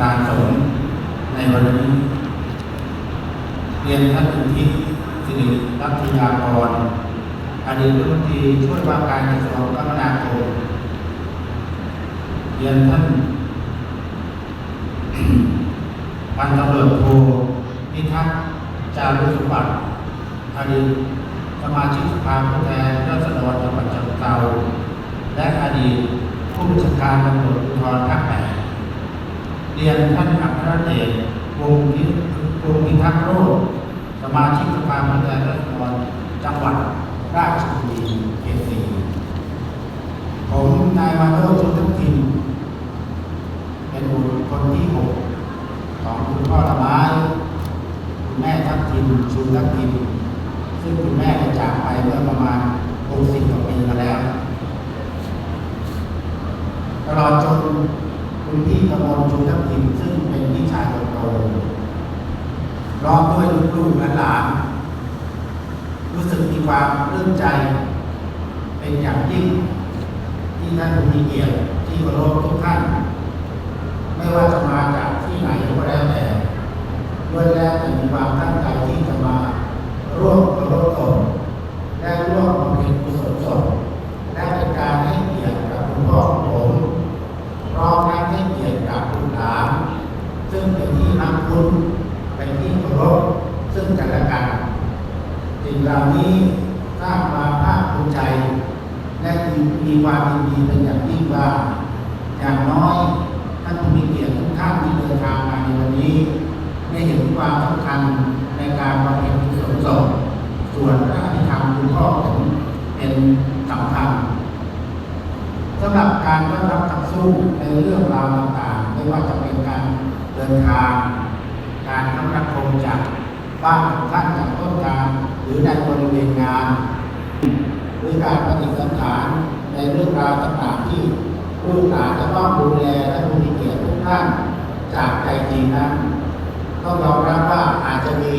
การสงในวันนี้เรียนท่านอุทิศสิริรัตยากรอดีตรัฐมนตรีช่วยว่าการกระทรวงคมนาคมเรียนท่านพันตำรวจโทพิทักษ์จารุสมบัติอดีตสมาชิกสภาผู้แทนราษฎรจังหวัดจังหวัดเตาและอดีตผู้บัญชาการตำรวจภูธรภาคแปด เรียนท่านอัครเดชวงศ์พิวงศ์พิทักษ์โรจน์สมาชิกสภาผู้แทนราษฎรจังหวัดราชบุรีเขตสี่ผมนายมาโนชุทุกทินเป็นบุตรคนที่หกของคุณพ่อละไม้คุณแม่ทัพทิมชูทัพทิมซึ่งคุณแม่ได้จากไปเมื่อประมาณ60กว่าปีมาแล้วตลอดจน คุณพี่กมลชูทัพทิมซึ่งเป็นพี่ชายคนโตร้องด้วยลูกๆและหลาน รู้สึกมีความปลื้มใจ เป็นอย่างยิ่ง ที่ท่านผู้มีเกียรติที่เคารพทุกท่าน ไม่ว่าจะมาจากที่ไหนก็แล้วแต่ด้วยแล้วแต่มีความตั้งใจที่จะมาร่วมเคารพตนและร่วมบำเพ็ญกุศลศพและเป็นการให้เกียรติกับคุณพ่อของผมพร้อมทั้งให้เกียรติกับคุณหลาน ซึ่งเป็นที่ นับคุณเป็นที่เคารพซึ่งกันและกันสิ่งเหล่านี้สร้างความภาคภูมิใจ และมีความยินดีเป็นอย่างยิ่งว่าอย่างน้อยท่านผู้มีเกียรติทุกท่านที่เดินทางมาในวันนี้ ได้เห็นความสำคัญในการบำเพ็ญกุศลศพส่วนพระอภิธรรมคุณพ่อผมเป็นสำคัญสำหรับการต้อนรับขับสู้ในเรื่องราวต่างๆ ไม่ว่าจะเป็นการเดินทาง การทำรับชมจากบ้านท่านจากต้นทางหรือในบริเวณงานหรือการปฏิสัมพันธ์ในเรื่องราวต่างๆที่ลูกหลานจะต้องดูแลและผู้มีเกียรติทุกท่านจากใจจริงนั้นต้องยอมรับว่าอาจจะมี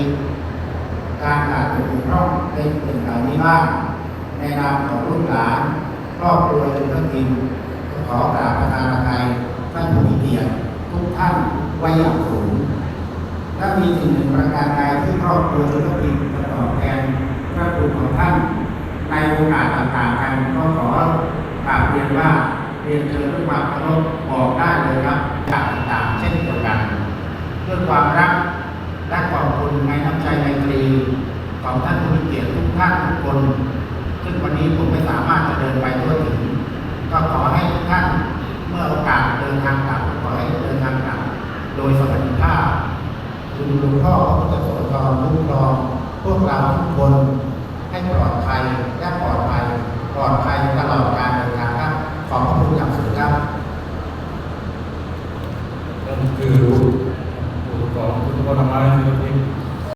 การขาดตกบกพร่องในสิ่งเหล่านี้บ้างในนามของลูกหลานครอบครัวจุลกินขอกราบประทานอภัยท่านผู้มีเกียรติทุกท่านไว้อย่างสูง มีสิ่งหนึ่งประการใดที่ครอบครัวจะต้องมีจะตอบแทนพระคุณของท่าน ในโอกาสต่างๆกันก็ขอกราบเรียนว่าเรียนเชิญด้วยความเคารพบอกได้เลยครับจากต่างๆเช่นเดียวกันด้วยความรักและขอบคุณในน้ำใจไมตรีของท่านผู้มีเกียรติทุกท่านทุกคน ซึ่งวันนี้ผมไม่สามารถจะเดินไปทั่วถึง ก็ขอให้ทุกท่านเมื่อโอกาสเดินทางกลับขอให้เดินทางกลับโดยสวัสดิภาพ คุณหลวงพ่อพระพุทธโสธรคุ้มครองพวกเราทุกคนให้ปลอดภัยและปลอดภัยปลอดภัยตลอดการเดินทางครับขอบพระคุณอย่างสูงครับนั่นคือบุตรของคุณพ่อทำไมที่ที